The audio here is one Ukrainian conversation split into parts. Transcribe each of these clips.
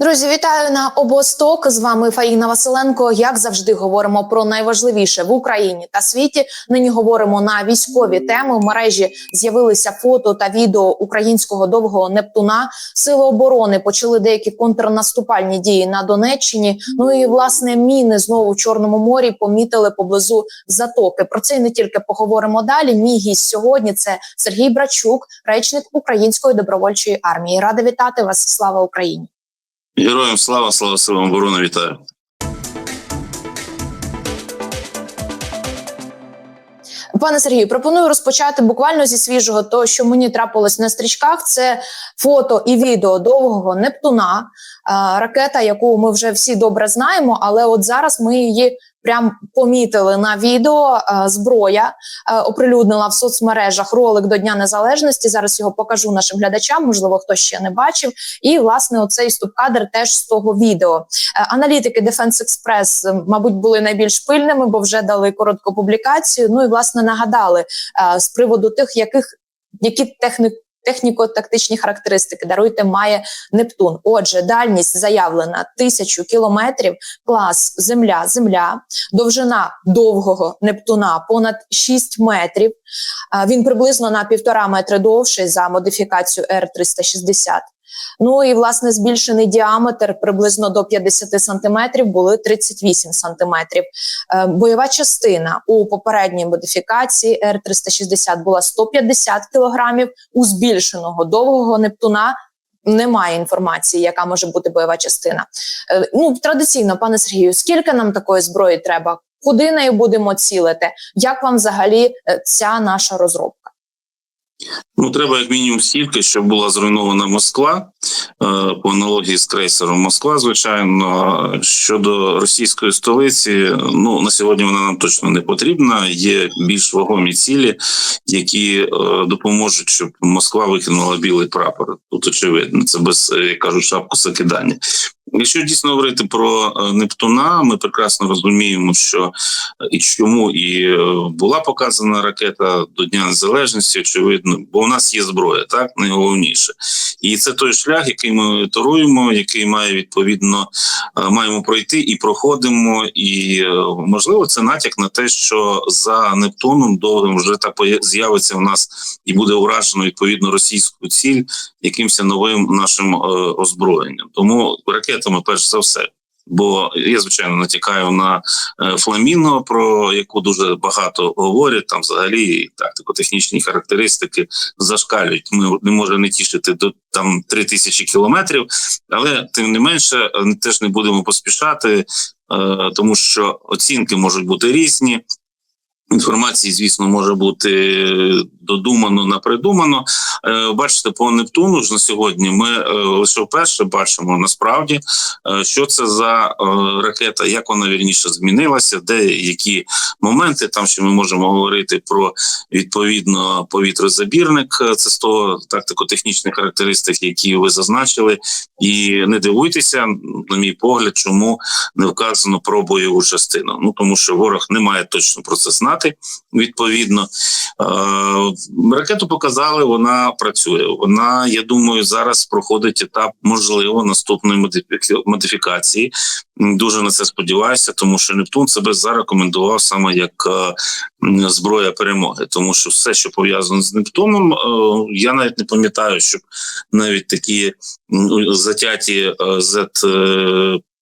Друзі, вітаю на обосток. З вами Фаїна Василенко. Як завжди, говоримо про найважливіше в Україні та світі. Нині говоримо на військові теми. В мережі з'явилися фото та відео українського довгого Нептуна. Сили оборони почали деякі контрнаступальні дії на Донеччині. Ну і власне міни знову в Чорному морі помітили поблизу затоки. Про це і не тільки поговоримо далі. Мій гість сьогодні це Сергій Брачук, речник Української добровольчої армії. Рада вітати вас. Слава Україні! Героям слава, слава силам оборони, вітаю. Пане Сергію, пропоную розпочати буквально зі свіжого, того, що мені трапилось на стрічках. Це фото і відео довгого Нептуна, ракета, яку ми вже всі добре знаємо, але от зараз ми її прям помітили на відео. Е, зброя е, оприлюднила в соцмережах ролик до Дня Незалежності. Зараз його покажу нашим глядачам. Можливо, хто ще не бачив. І власне оцей стоп-кадр теж з того відео. Е, аналітики Defense Express, мабуть, були найбільш пильними, бо вже дали коротку публікацію. Ну і власне нагадали з приводу тих, яких які техніки. Техніко-тактичні характеристики даруйте має Нептун. Отже, дальність заявлена тисячу кілометрів, клас Земля, Земля, довжина довгого Нептуна понад 6 метрів. Він приблизно на півтора метри довший за модифікацію Р-360. Ну і власне збільшений діаметр приблизно до 50 сантиметрів, були 38 сантиметрів. Е, Бойова частина у попередній модифікації Р-360 була 150 кілограмів, у збільшеного довгого Нептуна немає інформації, яка може бути бойова частина. Е, Ну, традиційно, пане Сергію, скільки нам такої зброї треба? Куди нею будемо цілити? Як вам взагалі е, ця наша розробка? Ну, треба як мінімум стільки, щоб була зруйнована Москва е, по аналогії з крейсером Москва. Звичайно, щодо російської столиці, ну на сьогодні вона нам точно не потрібна. Є більш вагомі цілі, які е, допоможуть, щоб Москва викинула білий прапор. Тут очевидно, це без е, як кажуть, шапку закидання. Якщо дійсно говорити про е, Нептуна, ми прекрасно розуміємо, що е, і чому і е, була показана ракета до Дня Незалежності, очевидно, бо у нас є зброя, так найголовніше, і це той шлях, який ми торуємо, який має відповідно маємо пройти і проходимо. І можливо, це натяк на те, що за Нептуном довгим вже так з'явиться в нас і буде уражено відповідно російську ціль якимось новим нашим озброєнням. Тому ракетами, перш за все. Бо я звичайно натякаю на фламінго, про яку дуже багато говорять. Там взагалі тактико-технічні характеристики зашкалюють. Ми не може не тішити до там 3 тисячі кілометрів, але тим не менше теж не будемо поспішати, тому що оцінки можуть бути різні. Інформації, звісно, може бути додумано напридумано. Бачите, по Нептуну ж на сьогодні ми лише вперше бачимо насправді, що це за ракета, як вона вірніше змінилася, де які моменти там, що ми можемо говорити про відповідно повітрозабірник, це з того тактико-технічних характеристик, які ви зазначили, і не дивуйтеся, на мій погляд, чому не вказано про бойову частину. Ну тому що ворог не має точно про це знати. Відповідно, ракету показали, вона працює. Вона, я думаю, зараз проходить етап можливо наступної модифікації. Дуже на це сподіваюся, тому що Нептун себе зарекомендував саме як зброя перемоги, тому що все, що пов'язано з Нептуном, я навіть не пам'ятаю, щоб навіть такі затяті Z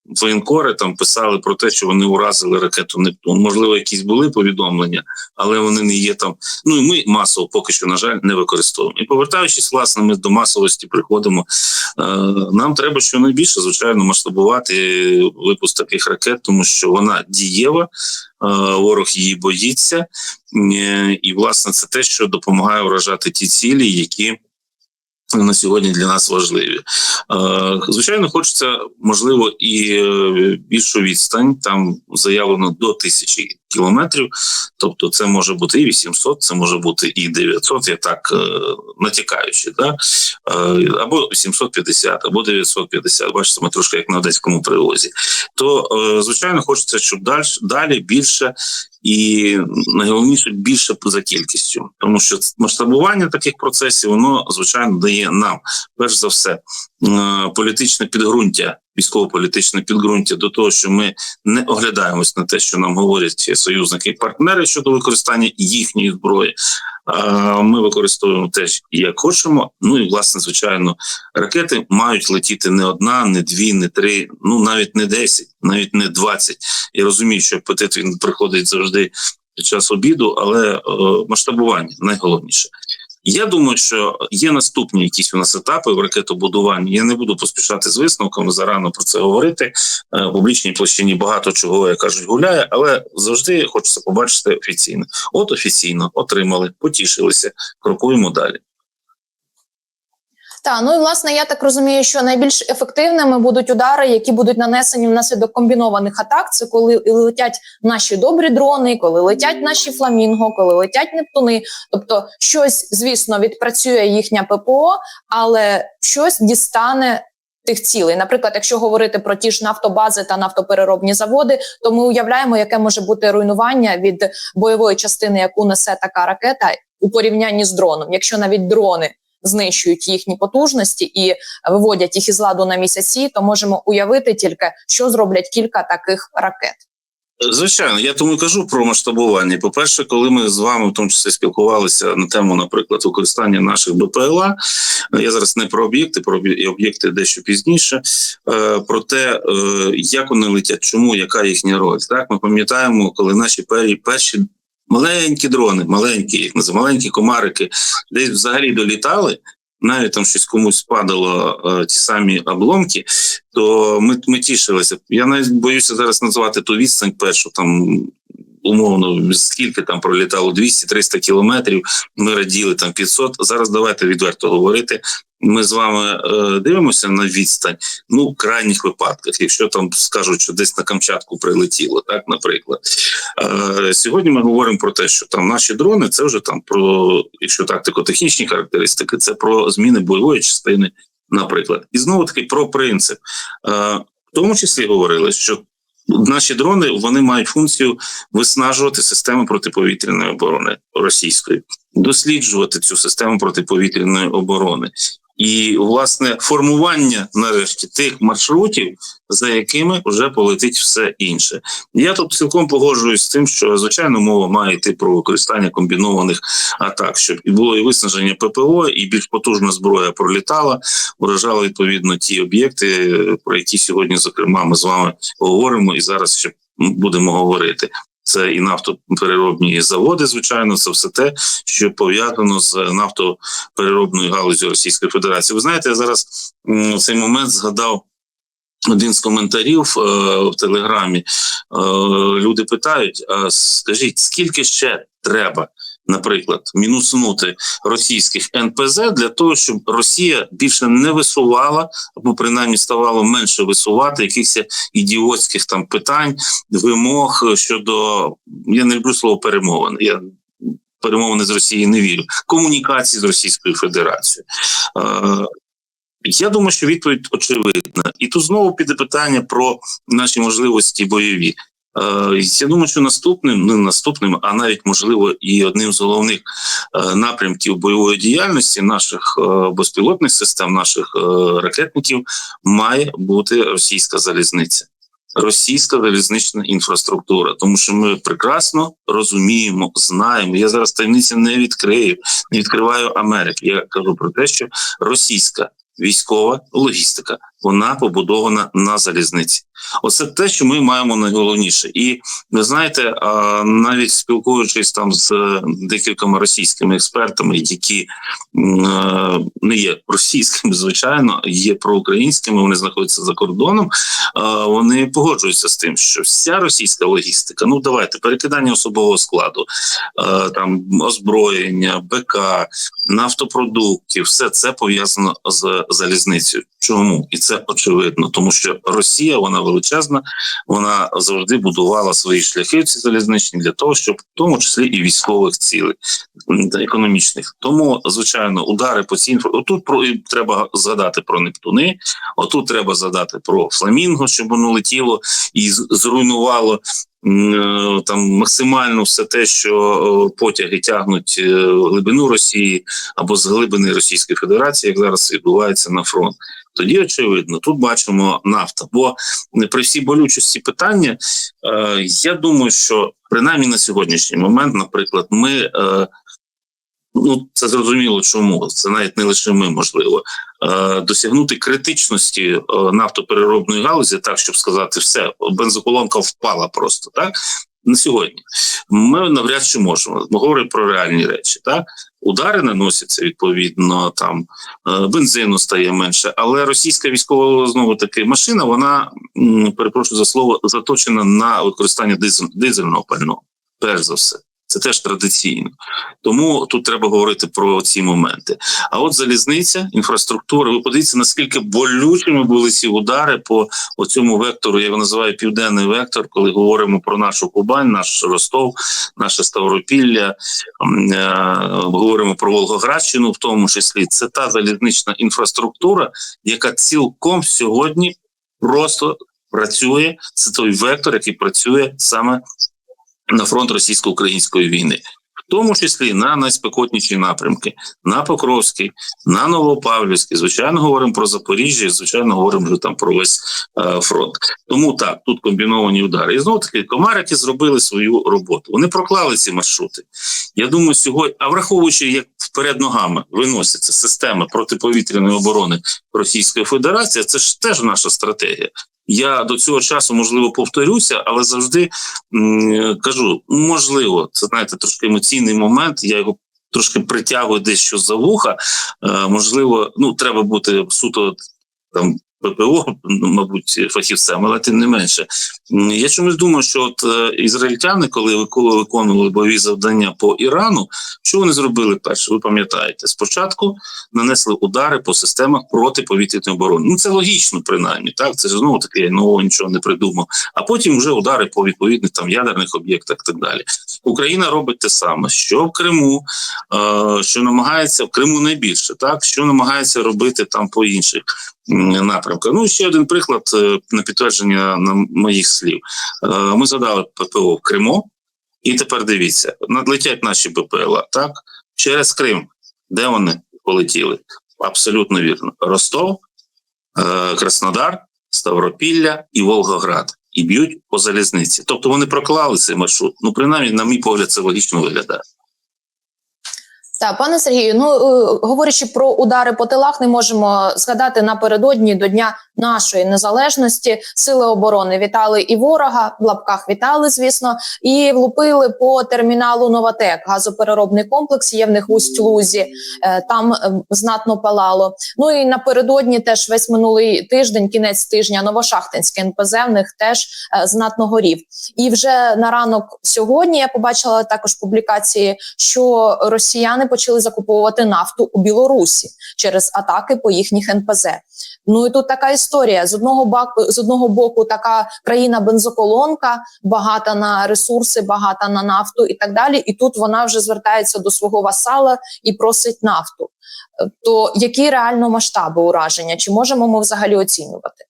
воєнкори там писали про те, що вони уразили ракету Нептун. Можливо, якісь були повідомлення, але вони не є там. Ну і ми масово поки що, на жаль, не використовуємо. І повертаючись, власне, ми до масовості приходимо. Е, нам треба щонайбільше, звичайно, масштабувати випуск таких ракет, тому що вона дієва, е, ворог її боїться, е, і власне це те, що допомагає вражати ті цілі, які на сьогодні для нас важливі. Звичайно, хочеться можливо і більшу відстань. Там заявлено до тисячі кілометрів. Тобто, це може бути і 800, це може бути і 900, Я так натякаючи, да або 750, або 950, Бачите, ми трошки як на одеському привозі. То звичайно, хочеться, щоб далі більше. І найголовніше більше поза кількістю, тому що масштабування таких процесів воно звичайно дає нам перш за все політичне підґрунтя військово-політичне підґрунтя до того, що ми не оглядаємось на те, що нам говорять союзники і партнери щодо використання їхньої зброї. Ми використовуємо теж як хочемо. Ну і власне, звичайно, ракети мають летіти не одна, не дві, не три, ну навіть не десять, навіть не двадцять. Я розумію, що апетит він приходить завжди під час обіду, але е, масштабування найголовніше. Я думаю, що є наступні якісь у нас етапи в ракетобудуванні. Я не буду поспішати з висновками зарано про це говорити. Е, В публічній площині багато чого як кажуть гуляє, але завжди хочеться побачити офіційно. От офіційно отримали, потішилися, крокуємо далі. Так, ну і власне я так розумію, що найбільш ефективними будуть удари, які будуть нанесені внаслідок комбінованих атак. Це коли летять наші добрі дрони, коли летять наші фламінго, коли летять нептуни. Тобто, щось, звісно, відпрацює їхня ППО, але щось дістане. Тих цілей, наприклад, якщо говорити про ті ж нафтобази та нафтопереробні заводи, то ми уявляємо, яке може бути руйнування від бойової частини, яку несе така ракета, у порівнянні з дроном. Якщо навіть дрони знищують їхні потужності і виводять їх із ладу на місяці, то можемо уявити тільки, що зроблять кілька таких ракет. Звичайно, я тому кажу про масштабування. По перше, коли ми з вами в тому числі спілкувалися на тему, наприклад, використання наших БПЛА. Я зараз не про об'єкти, про об'єкти дещо пізніше. е, Про те, е, як вони летять, чому, яка їхня роль. Так, ми пам'ятаємо, коли наші перші маленькі дрони, маленькі, як називаємо, маленькі комарики, десь взагалі долітали. Навіть там щось комусь спадало е, ті самі обломки, то ми, ми тішилися. Я навіть боюся зараз назвати ту відстань першу там. Умовно, скільки там пролітало 200-300 кілометрів. Ми раділи там 500. Зараз давайте відверто говорити. Ми з вами е, дивимося на відстань. Ну, в крайніх випадках, якщо там скажуть, що десь на Камчатку прилетіло, так наприклад. Е, сьогодні ми говоримо про те, що там наші дрони це вже там про якщо тактико-технічні характеристики, це про зміни бойової частини, наприклад, і знову таки про принцип. Е, в тому числі говорили, що наші дрони вони мають функцію виснажувати систему протиповітряної оборони російської, досліджувати цю систему протиповітряної оборони. І власне формування нарешті тих маршрутів, за якими вже полетить все інше. Я тут цілком погоджуюсь з тим, що звичайно мова має йти про використання комбінованих атак, щоб і було і виснаження ППО, і більш потужна зброя пролітала, вражала відповідно ті об'єкти, про які сьогодні, зокрема, ми з вами говоримо, і зараз ще будемо говорити. Це і нафтопереробні заводи, звичайно, це все те, що пов'язано з нафтопереробною галузю Російської Федерації. Ви знаєте, я зараз в цей момент згадав один з коментарів е, в Телеграмі. Е, люди питають: а скажіть, скільки ще треба, наприклад, мінуснути російських НПЗ для того, щоб Росія більше не висувала або принаймні ставало менше висувати якихось ідіотських там питань, вимог щодо я не люблю слово перемовин. Я перемовини з Росією не вірю. Комунікації з Російською Федерацією. Е, я думаю, що відповідь очевидна, і тут знову піде питання про наші можливості бойові. Е, Я думаю, що наступним, не наступним, а навіть можливо, і одним з головних е, напрямків бойової діяльності наших е, безпілотних систем, наших ракетників, має бути російська залізниця. Російська залізнична інфраструктура, тому що ми прекрасно розуміємо, знаємо. Я зараз таємниці не відкрию, не відкриваю Америки. Я кажу про те, що російська військова логістика вона побудована на залізниці. Оце те, що ми маємо найголовніше. І ви знаєте, навіть спілкуючись там з декількома російськими експертами, які е, не є російськими, звичайно, є проукраїнськими, вони знаходяться за кордоном. Вони погоджуються з тим, що вся російська логістика, ну давайте перекидання особового складу, е, там озброєння, БК, нафтопродуктів, все це пов'язано з залізницею. Чому? І це очевидно, тому що Росія вона величезна, вона завжди будувала свої шляхи ці залізничні для того, щоб в тому числі і військових цілей економічних. Тому звичайно, удари по цій інфра... Отут про треба згадати про Нептуни. Отут треба згадати про Фламінго, щоб воно летіло і зруйнувало там максимально все те, що е, потяги тягнуть е, глибину Росії або з глибини Російської Федерації, як зараз відбувається на фронт. Тоді очевидно, тут бачимо нафта. Бо е, при всій болючості питання, е, я думаю, що принаймні на сьогоднішній момент, наприклад, ми. Ну, це зрозуміло, чому це навіть не лише ми можливо е, досягнути критичності е, нафтопереробної галузі, так щоб сказати, все бензоколонка впала просто так на сьогодні. Ми навряд чи можемо. Ми говоримо про реальні речі. Так удари наносяться відповідно, там е, бензину стає менше, але російська військова знову таки машина, вона перепрошую за слово заточена на використання дизель, дизельного пального, перш за все. Це теж традиційно. Тому тут треба говорити про ці моменти. А от залізниця, інфраструктура, ви подивіться, наскільки болючими були ці удари по оцьому вектору, я його називаю південний вектор, коли говоримо про нашу Кубань, наш Ростов, наше Ставропілля, е, говоримо про Волгоградщину, в тому числі. Це та залізнична інфраструктура, яка цілком сьогодні просто працює. Це той вектор, який працює саме на фронт російсько-української війни, в тому числі на найспекотніші напрямки, на Покровський, на Новопавлівський. Звичайно, говоримо про Запоріжжя, звичайно, говоримо вже там про весь е, фронт. Тому так, тут комбіновані удари. І знову таки комарики зробили свою роботу. Вони проклали ці маршрути. Я думаю, сьогодні, а враховуючи, як вперед ногами виносяться системи протиповітряної оборони Російської Федерації, це ж теж наша стратегія. Я до цього часу можливо повторюся, але завжди м, кажу: можливо, це знаєте, трошки емоційний момент. Я його трошки притягую десь що за вуха. Е, можливо, ну треба бути суто там. ППО, ну, мабуть, фахівцем, але тим не менше. Я чомусь думаю, що от е, ізраїльтяни, коли виконували бойові завдання по Ірану, що вони зробили перше? Ви пам'ятаєте, спочатку нанесли удари по системах протиповітряної оборони. Ну це логічно, принаймні, так це ж знову таки я нового нічого не придумав. А потім вже удари по відповідних там ядерних об'єктах, і так далі. Україна робить те саме, що в Криму, е, що намагається в Криму найбільше, так що намагається робити там по інших м, напрямках. Ну ще один приклад е, на підтвердження на моїх слів. Е, Ми згадали ППО в Криму, і тепер дивіться, надлетять наші БПЛА, так через Крим. Де вони полетіли? Абсолютно вірно. Ростов, е, Краснодар, Ставропілля і Волгоград. І б'ють по залізниці. Тобто вони проклали цей маршрут. Ну, принаймні, на мій погляд, це логічно виглядає. Так, пане Сергію, ну е, говорячи про удари по тилах, не можемо згадати напередодні до дня нашої незалежності. Сили оборони вітали і ворога в лапках вітали, звісно, і влупили по терміналу Новатек. Газопереробний комплекс є в них Усть-Лузі. Е, Там е, знатно палало. Ну і напередодні теж весь минулий тиждень, кінець тижня, Новошахтинське НПЗ в них теж знатно горів. І вже на ранок сьогодні я побачила також публікації, що росіяни почали закуповувати нафту у Білорусі через атаки по їхніх НПЗ. Ну і тут така історія: з одного баку, з одного боку, така країна бензоколонка, багата на ресурси, багата на нафту і так далі. І тут вона вже звертається до свого васала і просить нафту. Е, То які реально масштаби ураження? Чи можемо ми взагалі оцінювати?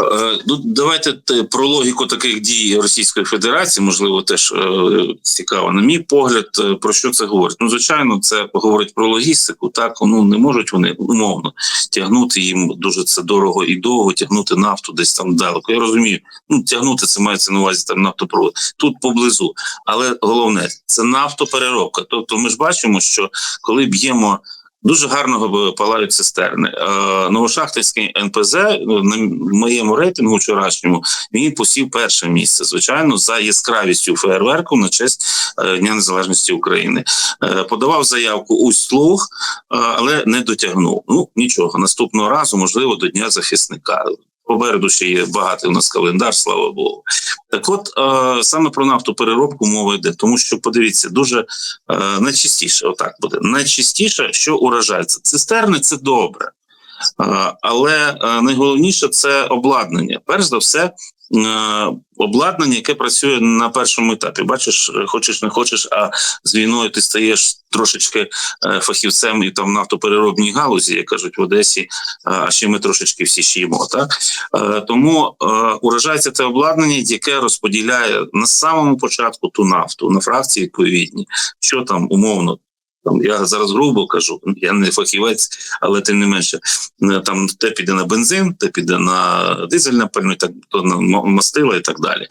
Е, Ну, давайте про логіку таких дій Російської Федерації, можливо, теж е, цікаво. На мій погляд, е, про що це говорить? Ну, звичайно, це говорить про логістику. Так, ну не можуть вони умовно тягнути їм дуже це дорого і довго, тягнути нафту десь там далеко. Я розумію, ну тягнути це мається на увазі там нафтопровод тут поблизу. Але головне це нафтопереробка. Тобто, ми ж бачимо, що коли б'ємо. Дуже гарно палають цистерни. Е, Новошахтинський НПЗ ну, на моєму рейтингу вчорашньому він посів перше місце, звичайно, за яскравістю феєрверку на честь е, Дня Незалежності України. Е, Подавав заявку Усть-Луг, е, але не дотягнув. Ну нічого, наступного разу, можливо, до Дня захисника. Попереду ще є багатий у нас календар, слава Богу. Так от е, саме про нафтопереробку мова йде, тому що подивіться, дуже е, найчастіше, отак буде. Найчастіше, що уражається. Цистерни це добре, е, але е, найголовніше це обладнання. Перш за все, обладнання, яке працює на першому етапі. Бачиш, е, хочеш не хочеш, а з війною ти стаєш трошечки е, фахівцем і там нафтопереробній галузі, як кажуть в Одесі. е, А ще ми трошечки всі шіємо. Так Е, тому е, уражається те обладнання, яке розподіляє на самому початку ту нафту на фракції відповідні, що там умовно. Там я зараз грубо кажу, я не фахівець, але тим не менше, е, там те піде на бензин, те піде на дизельне пальне, так то на мастило і так далі.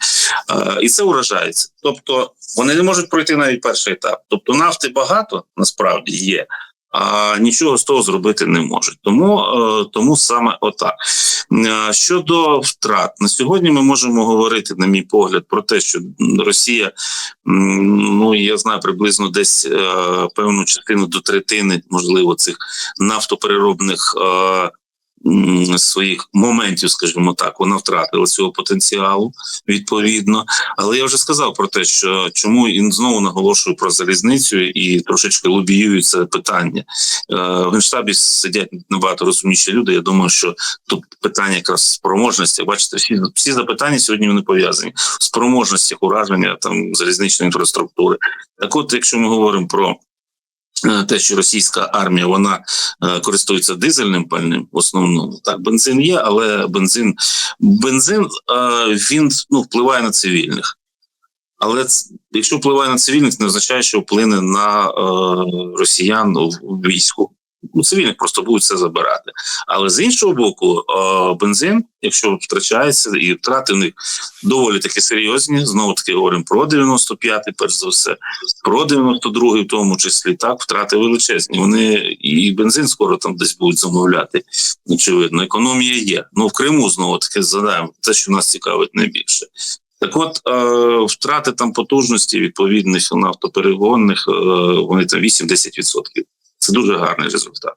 А, і це уражається. Тобто вони не можуть пройти навіть перший етап. Тобто нафти багато насправді є. А нічого з того зробити не можуть, тому е, тому саме отак. Е, Щодо втрат на сьогодні, ми можемо говорити, на мій погляд, про те, що Росія, ну я знаю, приблизно десь е, певну частину до третини, можливо, цих нафтопереробних своїх моментів, скажімо так, вона втратила цього потенціалу відповідно. Але я вже сказав про те, що чому і знову наголошую про залізницю і трошечки лобіюю це питання. Е, В генштабі сидять набагато розумніші люди. Я думаю, що тут питання якраз спроможності. Бачите, всі всі запитання сьогодні вони пов'язані спроможності ураження там залізничної інфраструктури. Так, от, якщо ми говоримо про те, що російська армія вона е, користується дизельним пальним, в основному так бензин є, але бензин бензин е, він ну впливає на цивільних. Але якщо впливає на цивільних, не означає, що вплине на е, росіян в війську. У цивільних просто будуть це забирати. Але з іншого боку, е, бензин, якщо втрачається, і втрати в них доволі таки серйозні. Знову таки говоримо про 95-й, перш за все, про 92-й в тому числі. Так, втрати величезні. Вони і бензин скоро там десь будуть замовляти. Очевидно, економія є. Ну в Криму знову таки задаємо те, що нас цікавить найбільше. Так от е, втрати там потужності відповідних нафтоперегонних, е, вони там 8-10%. Це дуже гарний результат.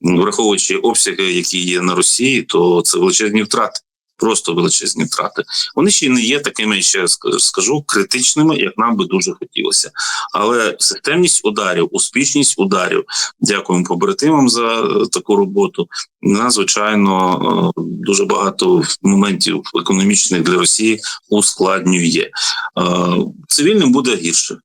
Враховуючи обсяги, які є на Росії, то це величезні втрати. Просто величезні втрати. Вони ще не є такими, ще скажу, критичними, як нам би дуже хотілося. Але системність ударів, успішність ударів. Дякуємо побратимам за е, таку роботу. Надзвичайно е, дуже багато моментів економічних для Росії ускладнює. Е, Цивільним буде гірше.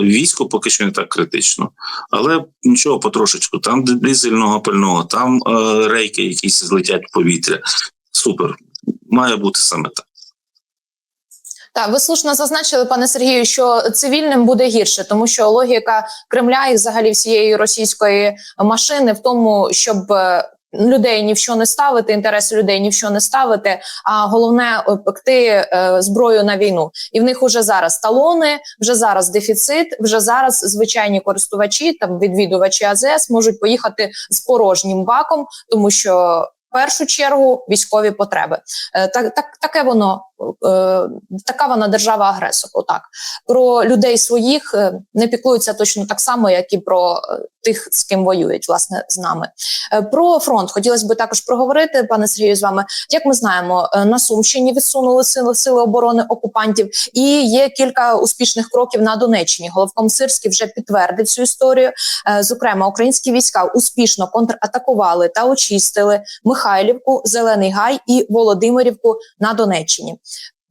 Військо поки що не так критично, але нічого потрошечку. Там дизельного пального, там е, рейки, якісь злетять в повітря. Супер, має бути саме так. Так, ви слушно зазначили, пане Сергію, що цивільним буде гірше, тому що логіка Кремля і взагалі всієї російської машини в тому, щоб е, людей ні в що не ставити, інтереси людей ні в що не ставити, а головне пекти е, зброю на війну. І в них уже зараз талони, вже зараз дефіцит, вже зараз звичайні користувачі там відвідувачі АЗС можуть поїхати з порожнім баком, тому що. В першу чергу військові потреби. Е, Так, так, таке воно така вона держава агресор. Отак про людей своїх е, не піклуються точно так само, як і про е, тих, з ким воюють, власне, з нами. Е, Про фронт хотілося б також проговорити, пане Сергію, з вами. Як ми знаємо, е, на Сумщині відсунули сили сили оборони окупантів, і є кілька успішних кроків на Донеччині. Головком Сирський вже підтвердив цю історію. Е, Зокрема, українські війська успішно контратакували та очистили Михайлівку, Зелений Гай і Володимирівку на Донеччині.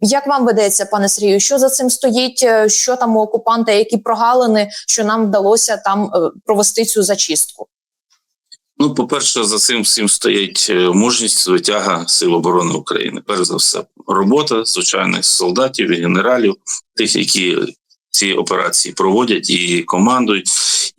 Як вам видається, пане Сергію, що за цим стоїть? Е, Що там у окупанта, які прогалини, що нам вдалося там е, провести цю зачистку? Ну, по-перше, за цим всім стоїть е, мужність звитяга Сил оборони України. Перш за все, робота звичайних солдатів і генералів, тих, які ці операції проводять і командують.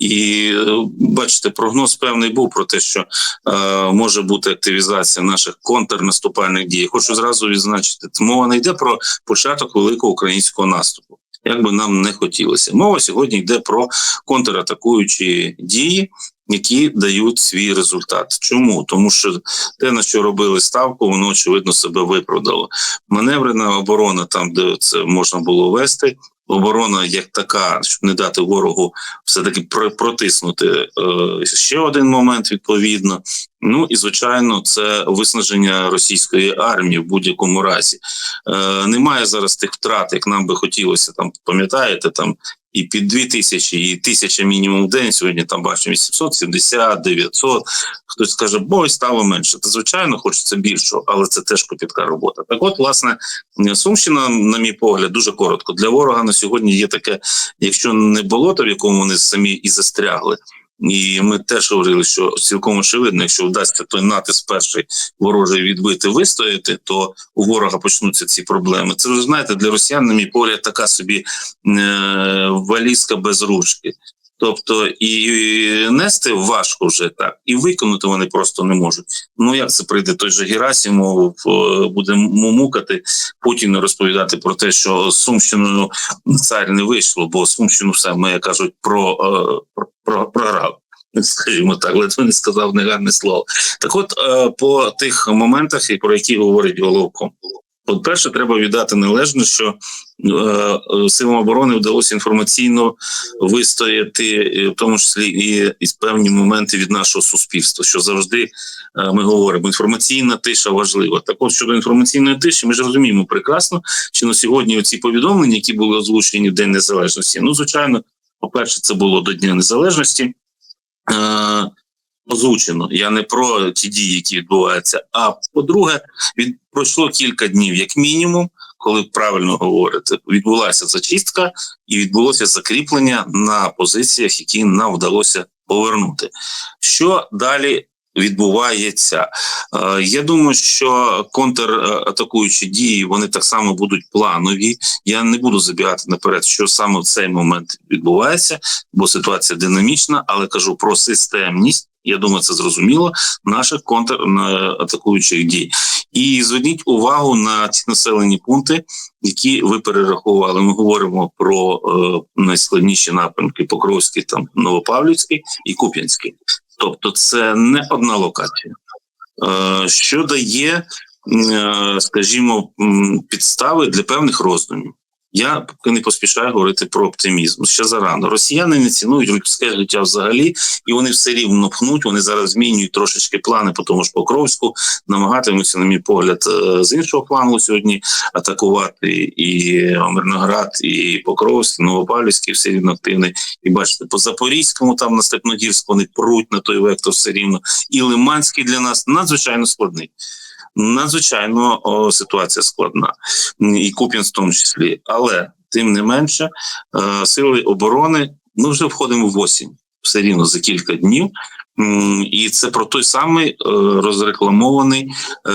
І е, бачите, прогноз певний був про те, що е, може бути активізація наших контрнаступальних дій. Хочу зразу відзначити, мова не йде про початок великого українського наступу. Як би нам не хотілося, мова сьогодні йде про контратакуючі дії, які дають свій результат. Чому? Тому що те, на що робили ставку, воно очевидно себе виправдало. Маневрена оборона, там де це можна було вести. Оборона як така, щоб не дати ворогу все таки протиснути. Е, ще один момент відповідно. Ну і звичайно, це виснаження російської армії в будь-якому разі. Е, немає зараз тих втрат, як нам би хотілося. Там пам'ятаєте, там і під дві тисячі, і тисяча мінімум в день. Сьогодні там бачимо 870, 900. Хтось скаже, бой стало менше. Та звичайно, хочеться більшого, але це теж копітка робота. Так, от, власне, Сумщина, на мій погляд, дуже коротко. Для ворога на сьогодні є таке, якщо не болото, в якому вони самі і застрягли. І ми теж говорили, що цілком очевидно, якщо вдасться той натиск перший ворожий відбити, вистояти, то у ворога почнуться ці проблеми. Це ви знаєте, для росіян, на мій погляд, така собі е- валізка без ручки. Тобто і нести важко вже так, і виконати вони просто не можуть. Ну як це прийде той же Герасимов, е, буде мумукати Путіну розповідати про те, що з Сумщиною цар не вийшло, бо Сумщину все ми кажуть про, е, про, про програв. Скажімо так, ледве не сказав негарне слово. Так, от е, по тих моментах, про які говорить головком. От перше, треба віддати належне, що е, силам оборони вдалося інформаційно вистояти, е, в тому числі і, і певні моменти від нашого суспільства, що завжди е, ми говоримо, інформаційна тиша важлива. Так от щодо інформаційної тиші, ми ж розуміємо прекрасно, що на сьогодні оці повідомлення, які були озвучені в День Незалежності, ну звичайно, по-перше, це було до Дня Незалежності. Е, Озвучено, я не про ті дії, які відбуваються. А по-друге, від пройшло кілька днів, як мінімум, коли правильно говорите, відбулася зачистка і відбулося закріплення на позиціях, які нам вдалося повернути. Що далі відбувається? Е, я думаю, що контратакуючі дії вони так само будуть планові. Я не буду забігати наперед, що саме в цей момент відбувається, бо ситуація динамічна, але кажу про системність. Я думаю, це зрозуміло наших контратакуючих дій. І зверніть увагу на ті населені пункти, які ви перерахували. Ми говоримо про е, найскладніші напрямки: Покровський, там Новопавлівський і Куп'янський. Тобто, це не одна локація, е, що дає, е, скажімо, підстави для певних роздумів. Я поки не поспішаю говорити про оптимізм. Ще зарано. Росіяни не цінують людське життя взагалі, і вони все рівно пхнуть. Вони зараз змінюють трошечки плани по тому ж Покровську, намагатимуться, на мій погляд, е, з іншого плану сьогодні атакувати і Мирноград, і Покровськ, і Новопавлівський все рівно активний. І бачите, по Запорізькому, там на Степногірську вони пруть на той вектор все рівно. І Лиманський для нас надзвичайно складний. Надзвичайно о, ситуація складна, і Куп'янськ в тому числі. Але тим не менше, е, сили оборони ми вже входимо в осінь все рівно за кілька днів. І це про той самий е, розрекламований е,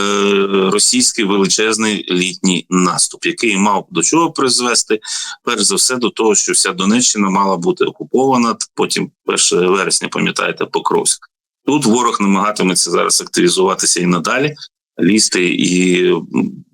російський величезний літній наступ, який мав до чого призвести, перш за все, до того, що вся Донеччина мала бути окупована. Потім 1 вересня, пам'ятаєте, Покровськ. Тут ворог намагатиметься зараз активізуватися і надалі, лізти і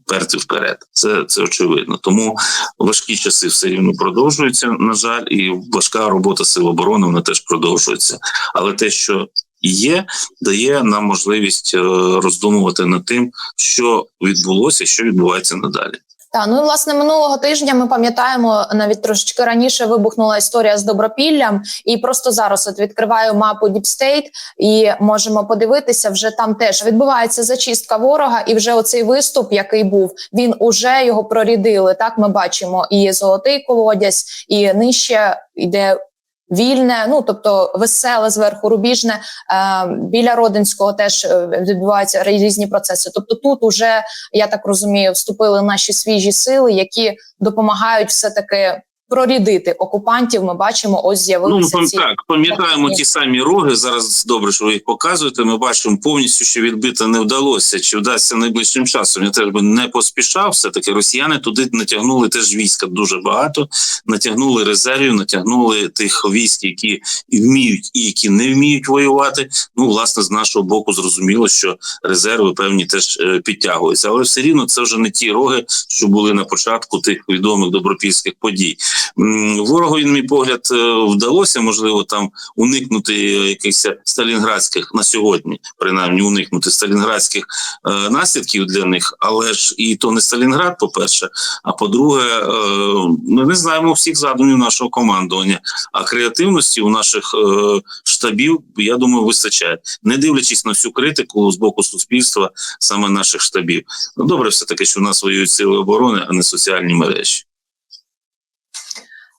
перти вперед. Це це очевидно. Тому важкі часи все рівно продовжуються. На жаль, і важка робота сил оборони вона теж продовжується. Але те, що є, дає нам можливість е, роздумувати над тим, що відбулося, що відбувається надалі. Так, ну і власне минулого тижня ми пам'ятаємо навіть трошечки раніше вибухнула історія з добропіллям, і просто зараз от відкриваю мапу State і можемо подивитися, вже там теж відбувається зачистка ворога, і вже оцей виступ, який був, він уже його прорідили. Так ми бачимо і золотий колодязь, і нижче йде вільне, ну тобто веселе зверху, рубіжне е, біля родинського теж е, відбуваються різні процеси. Тобто, тут уже я так розумію, вступили наші свіжі сили, які допомагають все таки. Прорідити окупантів, ми бачимо, ось з'явилися ну, ці так. Пам'ятаємо ті самі роги. Зараз добре, що ви їх показуєте. Ми бачимо повністю, що відбити не вдалося. Чи вдасться найближчим часом? Я теж би не поспішав. Все таки росіяни туди натягнули теж війська дуже багато. Натягнули резервів, натягнули тих військ, які вміють і які не вміють воювати. Ну, власне, з нашого боку, зрозуміло, що резерви певні теж е, підтягуються, але все рівно це вже не ті роги, що були на початку тих відомих добропільських подій. Ворогові, на мій погляд, е, вдалося можливо там уникнути якихось сталінградських на сьогодні, принаймні уникнути сталінградських е, наслідків для них, але ж і то не Сталінград, по-перше. А по-друге, е, ми не знаємо всіх задумів нашого командування, а креативності у наших штабів, я думаю, вистачає, не дивлячись на всю критику з боку суспільства, саме наших штабів. Ну добре, все таки, що в нас воюють сили оборони, а не соціальні мережі.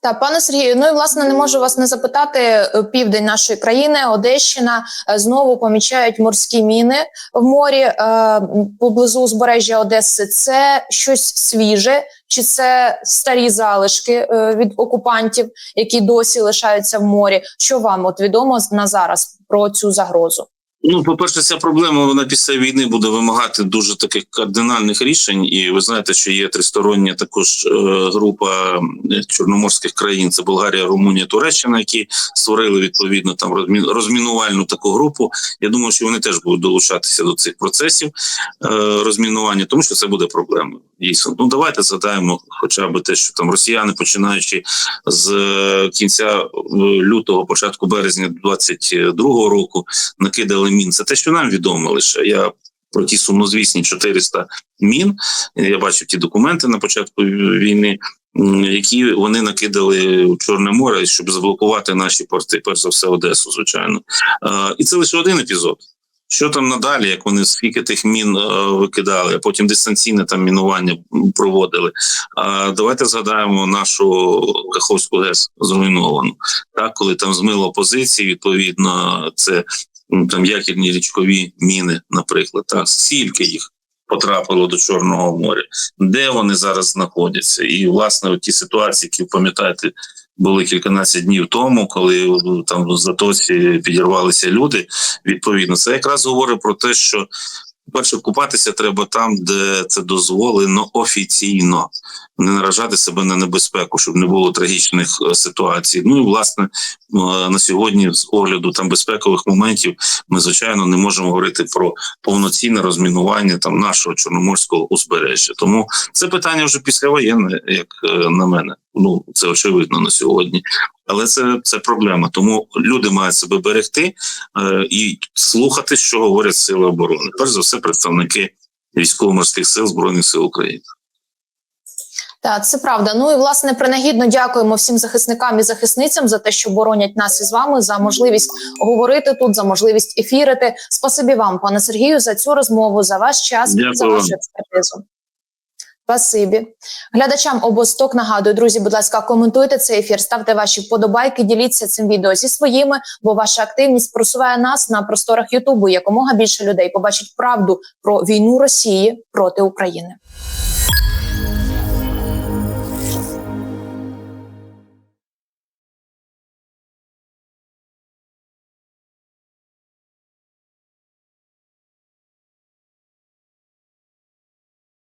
Та пане Сергію, ну і власне не можу вас не запитати. е, Південь нашої країни, Одещина, е, знову помічають морські міни в морі е, поблизу узбережжя Одеси. Це щось свіже, чи це старі залишки від окупантів, які досі лишаються в морі? Що вам от відомо на зараз про цю загрозу? Ну, по-перше, ця проблема вона після війни буде вимагати дуже таких кардинальних рішень. І ви знаєте, що є тристороння також е, група е, чорноморських країн: це Болгарія, Румунія, Туреччина, які створили відповідно там розмін- розмінувальну таку групу. Я думаю, що вони теж будуть долучатися до цих процесів е, розмінування, тому що це буде проблемою. Дійсно, ну давайте згадаємо, хоча б те, що там росіяни, починаючи з кінця лютого, початку березня 22-го року, накидали мін. Це те, що нам відомо лише. Я про ті сумнозвісні 400 мін. Я бачив ті документи на початку війни, які вони накидали у Чорне море, щоб заблокувати наші порти, перш за все, Одесу, звичайно. І це лише один епізод. Що там надалі, як вони скільки тих мін е, викидали, а потім дистанційне там мінування проводили. А давайте згадаємо нашу Каховську ГЕС зруйновану. Так, коли там змило позиції, відповідно, це там якірні річкові міни, наприклад, так скільки їх потрапило до Чорного моря, де вони зараз знаходяться, і власне ті ситуації, які пам'ятаєте. Були кільканадцять днів тому, коли е, там в затоці підірвалися люди. Відповідно, це якраз говорить про те, що перше купатися треба там, де це дозволено офіційно, не наражати себе на небезпеку, щоб не було трагічних е, ситуацій. Ну і власне е, на сьогодні, з огляду там безпекових моментів, ми звичайно не можемо говорити про повноцінне розмінування там нашого чорноморського узбережжя. Тому це питання вже післявоєнне, як е, на мене. Ну це очевидно на сьогодні. Але це, це проблема. Тому люди мають себе берегти е, і слухати, що говорять сили оборони. Перш за все, представники військово-морських сил збройних сил України. Так, це правда. Ну і власне принагідно дякуємо всім захисникам і захисницям за те, що боронять нас із вами, за можливість говорити тут, за можливість ефірити. Спасибі вам, пане Сергію, за цю розмову, за ваш час, Дякую за вашу експертизу. Спасибі. Глядачам обосток нагадую, друзі, будь ласка, коментуйте цей ефір, ставте ваші вподобайки, діліться цим відео зі своїми, бо ваша активність просуває нас на просторах Ютубу. Якомога більше людей побачить правду про війну Росії проти України.